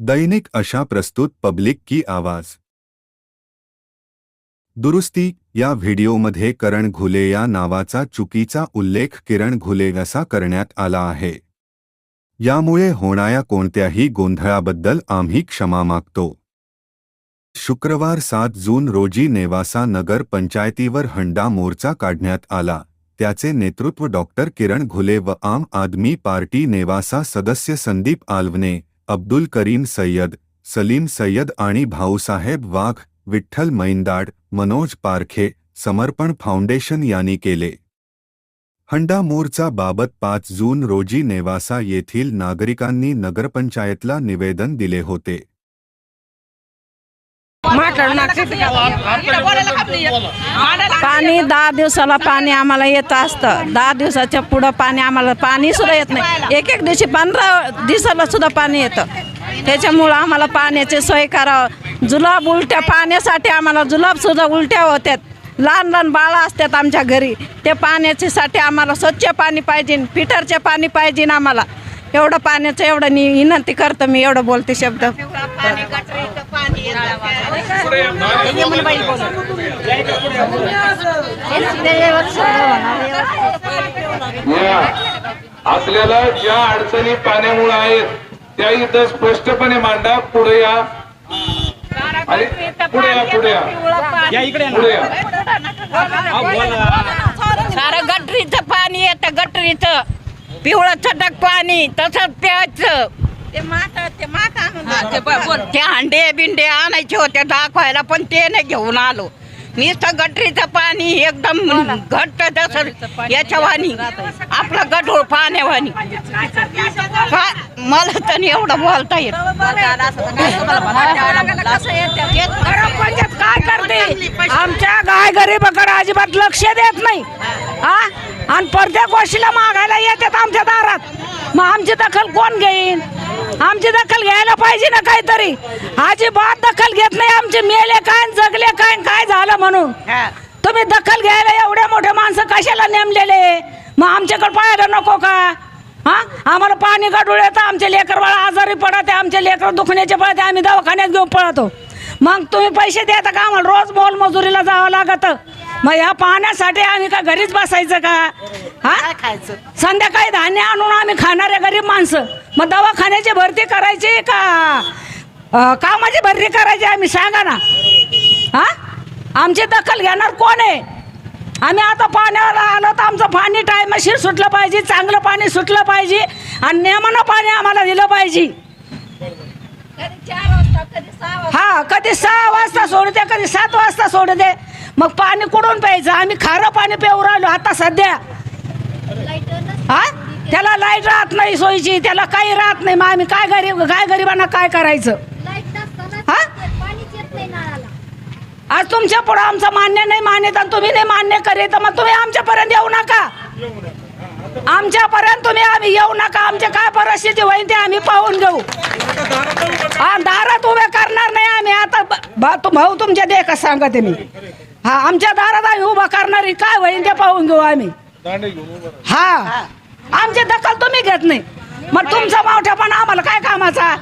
दैनिक अशा प्रस्तुत पब्लिक की आवाज. दुरुस्ती या व्हिडिओमध्ये करण घुले या नावाचा चुकीचा उल्लेख किरण घुले असा करण्यात आला आहे. यामुळे होणाऱ्या कोणत्याही गोंधळाबद्दल आम्ही क्षमा मागतो. शुक्रवार सात जून रोजी नेवासा नगर पंचायतीवर हंडा मोर्चा काढण्यात आला. त्याचे नेतृत्व डॉक्टर किरण घुले व आम आदमी पार्टी नेवासा सदस्य संदीप आल्वने अब्दुल करीम सय्यद सलीम सय्यद आणि भाऊसाहेब वाघ विठ्ठल मैंदाड मनोज पारखे समर्पण फाउंडेशन यांनी केले. हंडा मोर्चा बाबत पाच जून रोजी नेवासा येथील नागरिकांनी नगरपंचायतला निवेदन दिले होते. पाणी दहा दिवसाला पाणी आम्हाला येत असतं. दहा दिवसाच्या पुढं पाणी आम्हाला पाणी सुद्धा येत नाही. एक एक दिवशी पंधरा दिवसाला सुद्धा पाणी येतं. त्याच्यामुळं आम्हाला पाण्याची सोय करावं. जुलाब उलट्या पाण्यासाठी आम्हाला जुलाब सुद्धा उलट्या होत्यात. लहान लहान बाळं असतात आमच्या घरी. ते पाण्याची साठी आम्हाला स्वच्छ पाणी पाहिजे फिटरचे पाणी पाहिजे आम्हाला. एवढं पाण्याचं एवढं नि विनंती करतो मी एवढं बोलते शब्द. आपल्याला ज्या अडचणी पाण्यामुळे आहेत त्या इथं स्पष्टपणे मांडा. पुढे या. आणि पुढे या पुढे या. पुढे या. सारं गटरीचं पाणी येतं गटरीचं पिवळं चटक पाणी तसंच प्यायचं. ते हांडे बिंडे आणायचे होते दाखवायला पण ते नाही घेऊन आलो. नुसतं गटरीचं पाणी एकदम घट्ट जसं याच्यावानी आपलं गढूळ पाण्यावानी का- मला तर एवढं बोलता येत. काय करते? आमच्या गाय गरीबाकडे अजिबात लक्ष देत नाही. हा? आणि प्रत्येक गोष्टीला मागायला येतात आमच्या दारात. मग आमची दखल कोण घेईन? आमची दखल घ्यायला पाहिजे ना काहीतरी. अजिबात दखल घेत नाही आमचे. मेले काय जगले काय काय झालं म्हणून? तुम्ही दखल घ्यायला एवढे मोठे माणसं कशाला नेमलेले? मग आमच्याकडे पाहायला नको का? हा? आम्हाला पाणी गाडूळ येतं आमचे लेकर बाळा आजारी पडत आमचे लेकर दुखण्याचे पळते आम्ही दवाखान्यात घेऊन पळतो. मग तुम्ही पैसे देता का? आम्हाला रोज मोल मजुरीला जावं लागत. मग ह्या पाण्यासाठी आम्ही का घरीच बसायचं का? हा? संध्याकाळी धान्य आणून आम्ही खाणारे गरीब माणसं. मग दवाखान्याची भरती करायची का? अं, कामाची भरती करायची आम्ही सांगा ना. हा? आमची दखल घेणार कोण आहे? आम्ही आता पाण्याला आलो तर आमचं पाणी टायमाशीर सुटलं पाहिजे चांगलं पाणी सुटलं पाहिजे आणि नेमानं पाणी आम्हाला दिलं पाहिजे. हा कधी सहा वाजता सोडते कधी सात वाजता सोडते मग पाणी कुठून प्यायचं? आम्ही खारं पाणी पिऊ राहिलो आता सध्या. हा त्याला लाइट राहत नाही सोयीची त्याला काही राहत नाही. मग आम्ही काय गरीब काय गरिबांना काय करायचं? हा? आज तुमच्या पुढं आमचं मान्य नाही मान्यता आणि तुम्ही नाही मान्य करीत मग तुम्ही आमच्यापर्यंत येऊ नका. आमच्यापर्यंत तुम्ही आम्ही येऊ नका. आमच्या काय परिस्थिती होईल ते आम्ही पाहून घेऊ. हा दारात उभे करणार नाही आम्ही. आता भाऊ तुमच्या दे का सांगते मी? हा आमच्या दारात आम्ही उभा करणारी काय होईल ते पाहून घेऊ आम्ही. हा. आमची दखल तुम्ही घेत नाही. मग तुमचा मावठ्यापणा आम्हाला काय कामाचा?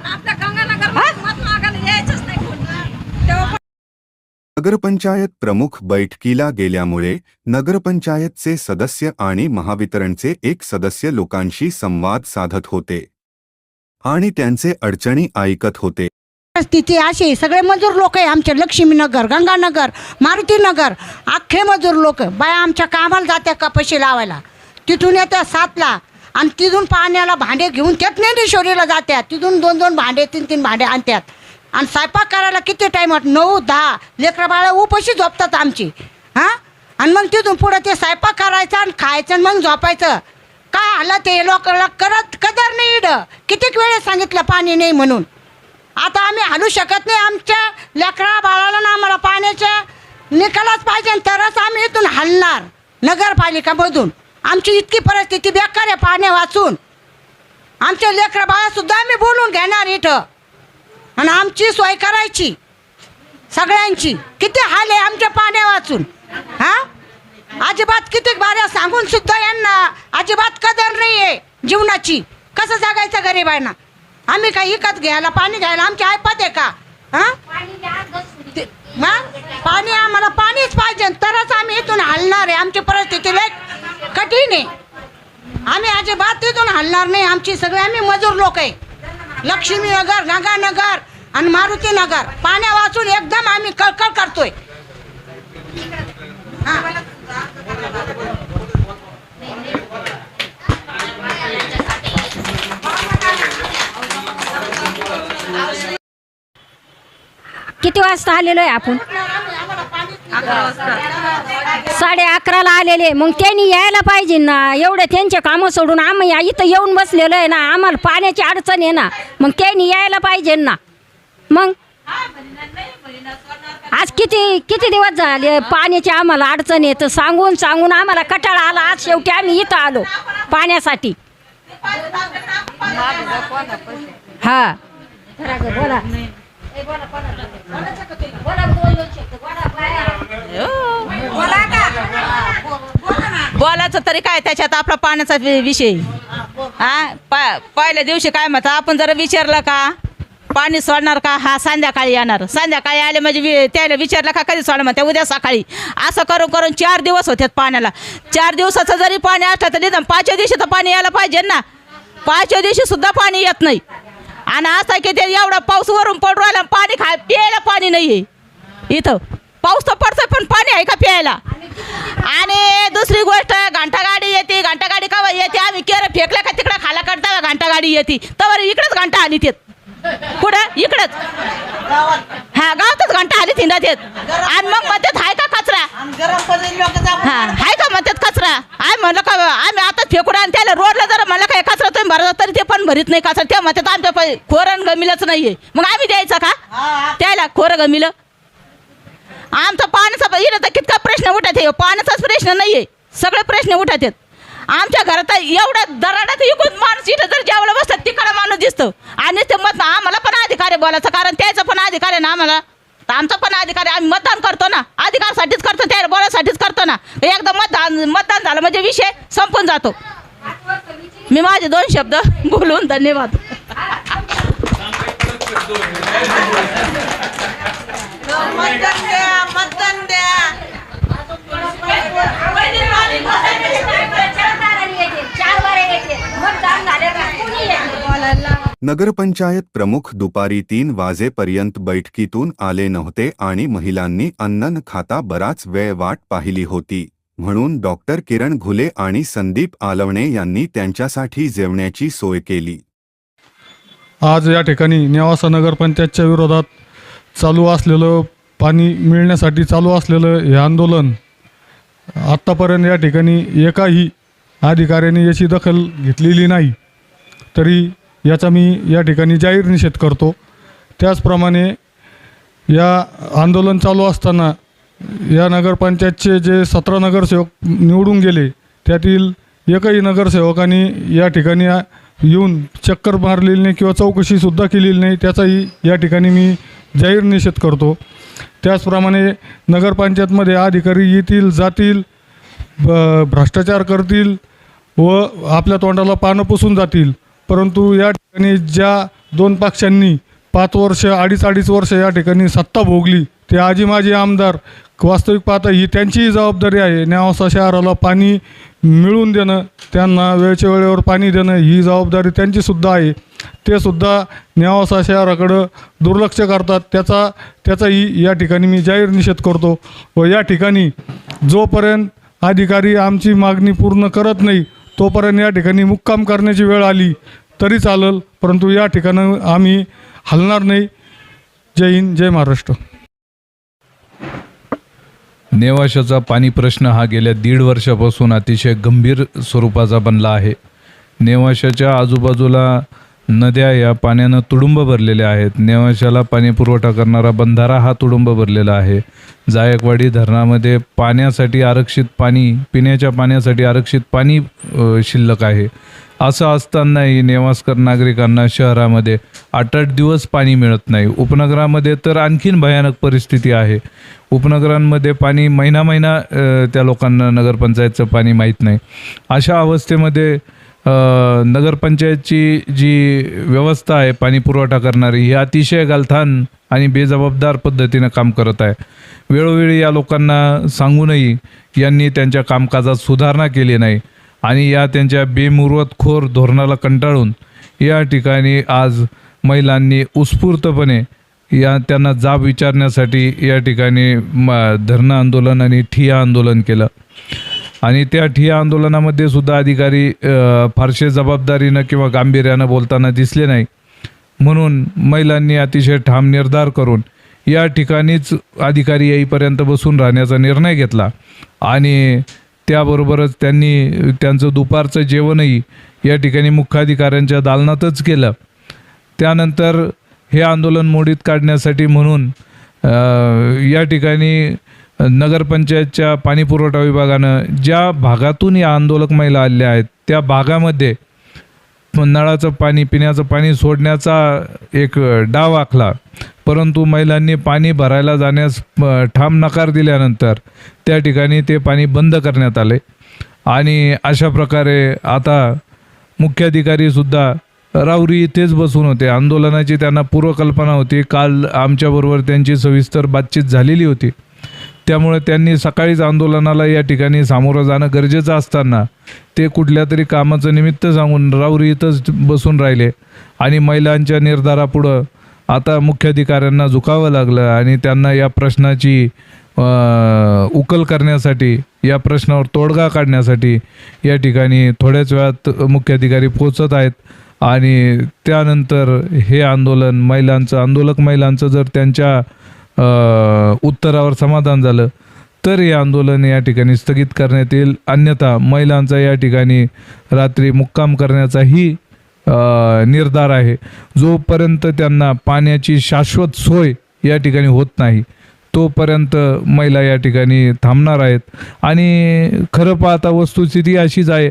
नगरपंचायत प्रमुख बैठकीला गेल्यामुळे नगरपंचायतचे सदस्य आणि महावितरणचे एक सदस्य लोकांशी संवाद साधत होते. आणि त्यांचे अडचणी ऐकत होते. स्थिती अशी सगळे मजूर लोक आहे. आमचे लक्ष्मीनगर गंगानगर मारुतीनगर अख्खे मजूर लोक बाया आमच्या कामाला जात्या कपाशी लावायला? तिथून येत्या सातला आणि तिथून पाण्याला भांडे घेऊन त्यात ज्ञानेश्वरीला जात्या. तिथून दोन दोन भांडे तीन तीन भांडे आणतात आणि स्वयंपाक करायला किती टाईम वाट नऊ दहा लेकरं बाळा उपाशी झोपतात आमची. हां? आणि मग तिथून पुढं ते स्वयंपाक करायचं आणि खायचं आणि मग झोपायचं. काय आलं ते लोकांना करत कदर नाही इड कितीक वेळेस सांगितलं पाणी नाही म्हणून? आता आम्ही हलू शकत नाही. आमच्या लेकरा बाळाला ना आम्हाला पाण्याच्या निकालाच पाहिजे तरच आम्ही इथून हलणार नगरपालिकामधून. आमची इतकी परिस्थिती बेकार आहे पाण्या वाचून. आमच्या लेकरा बाळासुद्धा आम्ही बोलून घेणार इथं. आणि आमची सोय करायची. सगळ्यांची. किती हाल आहे आमच्या पाण्या वाचून. हा? अजिबात किती बाऱ्या सांगून सुद्धा यांना अजिबात कदर नाही आहे जीवनाची. कसं जगायचं गरीबांना? आम्ही काय विकत घ्यायला पाणी घ्यायला? आमची ऐपत आहे का? हा? ते- पाणी आम्हाला पाणीच पाहिजे तरच आम्ही इथून हलणार आहे. आमची परिस्थिती लय कठीण आहे. आम्ही अजिबात तिथून हलणार नाही. आमची सगळे आम्ही मजूर लोक आहे. लक्ष्मीनगर नगर आणि मारुती नगर पाण्या वाचून एकदम आम्ही कळकळ करतोय. हा. किती वाजता आलेलो आहे आपण? साडे अकराला आलेले. मग त्यांनी यायला पाहिजे ना. एवढे त्यांचे कामं सोडून आम्ही इथं येऊन बसलेलो आहे ना. आम्हाला पाण्याची अडचण आहे ना. मग त्यांनी यायला पाहिजे ना. मग? आज किती किती दिवस झाले? पाण्याची आम्हाला अडचण येतं सांगून सांगून आम्हाला कटाळा आला. आज शेवटी आम्ही इथं आलो पाण्यासाठी. हा. बोला बोलायचं? तरी काय त्याच्यात? आपला पाण्याचा विषय. हा? पहिल्या दिवशी काय म्हणता? आपण जर विचारलं का पाणी सोडणार का? हा संध्याकाळी येणार. संध्याकाळी आले म्हणजे त्याला विचारलं का कधी सोडणार म्हणते? उद्या सकाळी. असं करून करून चार दिवस होतात पाण्याला. चार दिवसाचं जरी पाणी असलं तर निदान पाचव्या दिवशी तर पाणी यायला पाहिजे ना. पाचव्या दिवशी सुद्धा पाणी येत नाही. आणि असं आहे की ते एवढा पाऊस वरून पडून राहिला पाणी खा प्यायला पाणी नाही आहे इथं. पाऊस तर पडतोय पण पाणी आहे का प्यायला? आणि दुसरी गोष्ट घंटा गाडी येते. घंटा गाडी का येते? आम्ही केरं फेकल्या का तिकडं? खाला करता घंटा गाडी येते. तर इकडंच घंटा आली ते कुठं? इकडंच. हा गावातच घंटा आली तिंडा येत. आणि मग म्हणतात हाय का कचरा? हा हाय का म्हणतात कचरा? आम्ही म्हणलं का आम्ही आता फेकून आणि त्याला रोडला जर म्हणलं काय कचरा तुम्ही भरला तरी ते पण भरीत नाही कचरा. ते म्हणतात आमच्या पै- खोरण गमिलच नाहीये. मग आम्ही द्यायचं का? त्याला खोरं गमिलं. आमचा पाण्याचा इथं तर कितका प्रश्न उठत आहे? पाण्याचाच प्रश्न नाहीये. सगळे प्रश्न उठत आहेत आमच्या घरात एवढ्या दराडात इकून माणूस इथं जर जेवढं बसतात तिकडं माणूस दिसतो. आणि ते मत आम्हाला पण अधिकार आहे बोलायचं कारण त्याचा पण अधिकार आहे ना आम्हाला. तर आमचा पण अधिकार आहे आम्ही मतदान करतो ना. अधिकारसाठीच करतो त्याला बोलायसाठीच करतो ना. एकदा मतदान मतदान झालं म्हणजे विषय संपून जातो. मी माझे दोन शब्द बोलून धन्यवाद. नगरपंचायत प्रमुख दुपारी तीन वाजेपर्यंत बैठकीतून आले नव्हते आणि महिलांनी अन्न खाता बराच वेळ वाट पाहिली होती. म्हणून डॉक्टर किरण घुले आणि संदीप आलवणे यांनी त्यांच्यासाठी जेवण्याची सोय केली. आज या ठिकाणी नेवासा नगरपंचायतच्या विरोधात चालू असलेलं पाणी मिळण्यासाठी चालू असलेलं हे आंदोलन आत्तापर्यंत या ठिकाणी एकाही अधिकाऱ्याने याची दखल घेतलेली नाही. तरी याचा मी या ठिकाणी जाहीर निषेध करतो. त्याचप्रमाणे या आंदोलन चालू असताना या नगरपंचायतचे जे सतरा नगरसेवक निवडून गेले त्यातील एकही नगरसेवकांनी या ठिकाणी येऊन चक्कर मारलेली नाही किंवा चौकशीसुद्धा केलेली नाही त्याचाही या ठिकाणी मी जाहीर निषेध करतो. त्याचप्रमाणे नगरपंचायतमध्ये अधिकारी येतील जातील ब- भ्रष्टाचार करतील व आपल्या तोंडाला पानं पुसून जातील. परंतु या ठिकाणी ज्या दोन पक्षांनी पाच वर्ष अडीच अडीच वर्ष या ठिकाणी सत्ता भोगली ते आजी माजी आमदार वास्तविक पाहता ही त्यांचीही जबाबदारी आहे. न्यावसा शहराला पाणी मिळवून देणं त्यांना वेळच्या वेळेवर पाणी देणं ही जबाबदारी त्यांचीसुद्धा आहे. ते सुद्धा शहराकडं दुर्लक्ष करतात. त्याचा त्याचाही या ठिकाणी मी जाहीर निषेध करतो व या ठिकाणी जोपर्यंत अधिकारी आमची मागणी पूर्ण करत नाही तोपर्यंत या ठिकाणी मुक्काम करण्याची वेळ आली तरी चालेल परंतु या ठिकाणं आम्ही हलणार नाही. जय हिंद जय महाराष्ट्र. नेवाशाचा पाणी प्रश्न हा गेल्या दीड वर्षापासून अतिशय गंभीर स्वरूपाचा बनला आहे. नेवाशाच्या आजूबाजूला नद्या या पाण्यानं तुडुंब भरलेल्या आहेत. नेवाशाला पाणी पुरवठा करणारा बंधारा हा तुडुंब भरलेला आहे. जायकवाडी धरणामध्ये पाण्यासाठी आरक्षित पाणी पिण्याच्या पाण्यासाठी आरक्षित पाणी शिल्लक आहे. असं असतानाही नेवासकर नागरिकांना शहरामध्ये आठ आठ दिवस पाणी मिळत नाही. उपनगरामध्ये तर आणखीन भयानक परिस्थिती आहे. उपनगरांमध्ये पाणी महिना महिना त्या लोकांना नगरपंचायतचं पाणी माहीत नाही. अशा अवस्थेमध्ये नगरपंचायतची जी व्यवस्था आहे पाणी पुरवठा करणारी ही अतिशय गलथान आणि बेजबाबदार पद्धतीनं काम करत आहे. वेळोवेळी या लोकांना सांगूनही यांनी त्यांच्या कामकाजात सुधारणा केली नाही आणि या त्यांच्या बेमुरवतखोर धोरणाला कंटाळून या ठिकाणी आज महिलांनी उत्स्फूर्तपणे या त्यांना जाब विचारण्यासाठी या ठिकाणी म धरणं आंदोलन आणि ठिया आंदोलन केलं. आणि त्या ठिय्या आंदोलनामध्ये सुद्धा अधिकारी फारसे जबाबदारीनं किंवा गांभीर्यानं बोलताना दिसले नाही. म्हणून महिलांनी अतिशय ठाम निर्धार करून या ठिकाणीच अधिकारी येईपर्यंत बसून राहण्याचा निर्णय घेतला. आणि त्याबरोबरच त्यांनी त्यांचं दुपारचं जेवणही या ठिकाणी मुख्याधिकाऱ्यांच्या दालनातच केलं. त्यानंतर हे आंदोलन मोडीत काढण्यासाठी म्हणून या ठिकाणी नगरपंचायतच्या पाणीपुरवठा विभागानं ज्या भागातून या आंदोलक महिला आलेल्या आहेत त्या भागामध्ये नळाचं पाणी पिण्याचं पाणी सोडण्याचा एक डाव आखला. परंतु महिलांनी पाणी भरायला जाण्यास ठाम नकार दिल्यानंतर त्या ठिकाणी ते पाणी बंद करण्यात आले. आणि अशा प्रकारे आता मुख्याधिकारीसुद्धा राऊरी इथेच बसून होते. आंदोलनाची त्यांना पूर्वकल्पना होती. काल आमच्याबरोबर त्यांची सविस्तर बातचीत झालेली होती. त्यामुळे त्यांनी सकाळीच आंदोलनाला या ठिकाणी सामोरं जाणं गरजेचं असताना ते कुठल्या तरी कामाचं निमित्त सांगून राऊरी इथंच बसून राहिले. आणि महिलांच्या निर्धारापुढं आता मुख्याधिकाऱ्यांना झुकावं लागलं आणि त्यांना या प्रश्नाची उकल करण्यासाठी या प्रश्नावर तोडगा काढण्यासाठी या ठिकाणी थोड्याच वेळात मुख्याधिकारी पोचत आहेत. आणि त्यानंतर हे आंदोलन महिलांचं आंदोलक महिलांचं जर त्यांच्या उत्तरावर समाधान झालं. तर हे आंदोलन या ठिकाणी स्थगित करण्यात येईल. अन्यथा महिलांचा या ठिकाणी रात्री मुक्काम करण्याचाही निर्धार आहे. जोपर्यंत त्यांना पाण्याची शाश्वत सोय या ठिकाणी होत नाही तोपर्यंत महिला या ठिकाणी थांबणार आहेत. आणि खरं पाहता वस्तुस्थिती अशीच आहे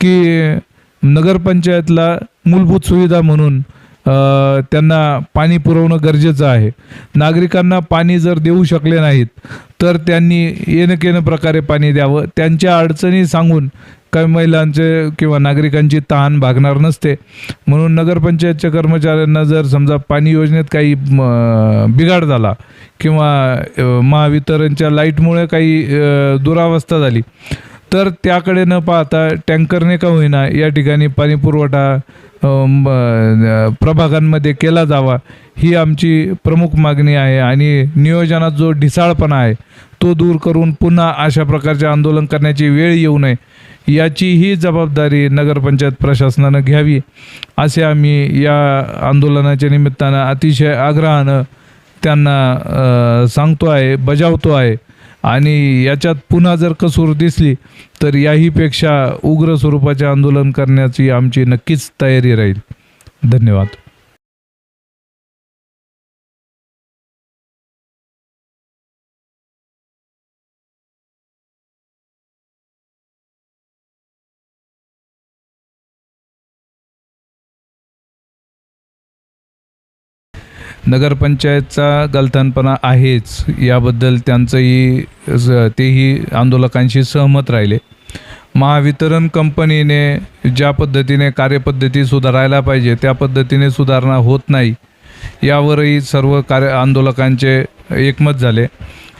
की नगरपंचायतला मूलभूत सुविधा म्हणून त्यांना पाणी पुरवणं गरजेचं आहे. नागरिकांना पाणी जर देऊ शकले नाहीत तर त्यांनी येणं केनं प्रकारे पाणी द्यावं. त्यांच्या अडचणी सांगून काही महिलांचे किंवा नागरिकांची तहान भागणार नसते. म्हणून नगरपंचायतच्या कर्मचाऱ्यांना जर समजा पाणी योजनेत काही बिघाड झाला किंवा महावितरणच्या लाईटमुळे काही दुरावस्था झाली तर त्याकडे न पाहता टँकरने का होईना या ठिकाणी पाणी पुरवठा प्रभागांमध्ये केला जावा. ही आमची प्रमुख मागणी आहे आणि नियोजनात जो ढिसाळपणा आहे तो दूर करून पुन्हा अशा प्रकारचे आंदोलन करण्याची वेळ येऊ नये. याची ही जबाबदारी नगरपंचायत प्रशासनानं घ्यावी असे आम्ही या आंदोलनाच्या निमित्तानं अतिशय आग्रहानं त्यांना सांगतो आहे बजावतो आहे. आणि याच्यात पुन्हा जर कसूर दिसली तर याहीपेक्षा उग्र स्वरूपाचे आंदोलन करण्याची आमची नक्कीच तयारी राहील. धन्यवाद. नगरपंचायतचा गलथानपणा आहेच याबद्दल त्यांचंही तेही आंदोलकांशी सहमत राहिले. महावितरण कंपनीने ज्या पद्धतीने कार्यपद्धती सुधारायला पाहिजे त्या पद्धतीने सुधारणा होत नाही यावरही सर्व कार्य आंदोलकांचे एकमत झाले.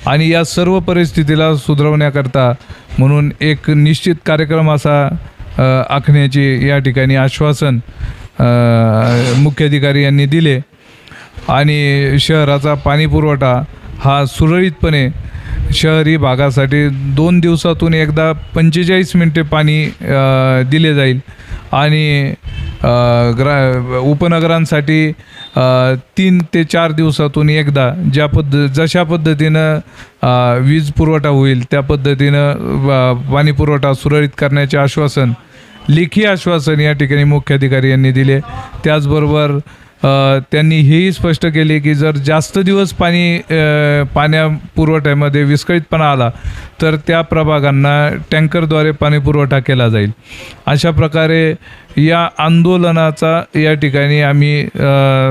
आणि या सर्व परिस्थितीला सुधारवण्याकरता म्हणून एक निश्चित कार्यक्रम असा आखण्याची या ठिकाणी आश्वासन मुख्याधिकारी यांनी दिले. आणि शहराचा पाणी पुरवठा हा सुरळीतपणे शहरी भागासाठी दोन दिवसातून एकदा पंचेचाळीस मिनटे पाणी दिले जाईल. आणि ग्रा उपनगरांसाठी तीन ते चार दिवसातून एकदा ज्या पद्ध जशा पद्धतीनं वीज पुरवठा होईल त्या पद्धतीनं पाणी पुरवठा सुरळीत करण्याचे आश्वासन लेखी आश्वासन या ठिकाणी मुख्याधिकारी यांनी दिले. त्याचबरोबर त्यांनी हेही स्पष्ट केले की जर जास्त दिवस पाणी पाण्या पुरवठ्यामध्ये विस्कळीतपणा आला तर त्या प्रभागांना टँकरद्वारे पाणी पुरवठा केला जाईल. अशा प्रकारे या आंदोलनाचा या ठिकाणी आम्ही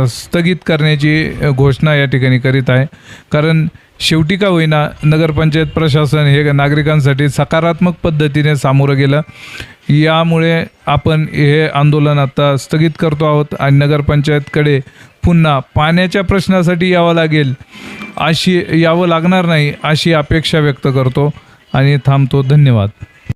स्थगित करण्याची घोषणा या ठिकाणी करीत आहे. कारण शेवटी का होईना नगरपंचायत प्रशासन हे नागरिकांसाठी सकारात्मक पद्धतीने सामोरं गेलं. यामुळे आपण हे आंदोलन आता स्थगित करतो आहोत आणि नगरपंचायतकडे पुन्हा पाण्याच्या प्रश्नासाठी यावं लागेल अशी यावं लागणार नाही अशी अपेक्षा व्यक्त करतो. आणि थांबतो. धन्यवाद.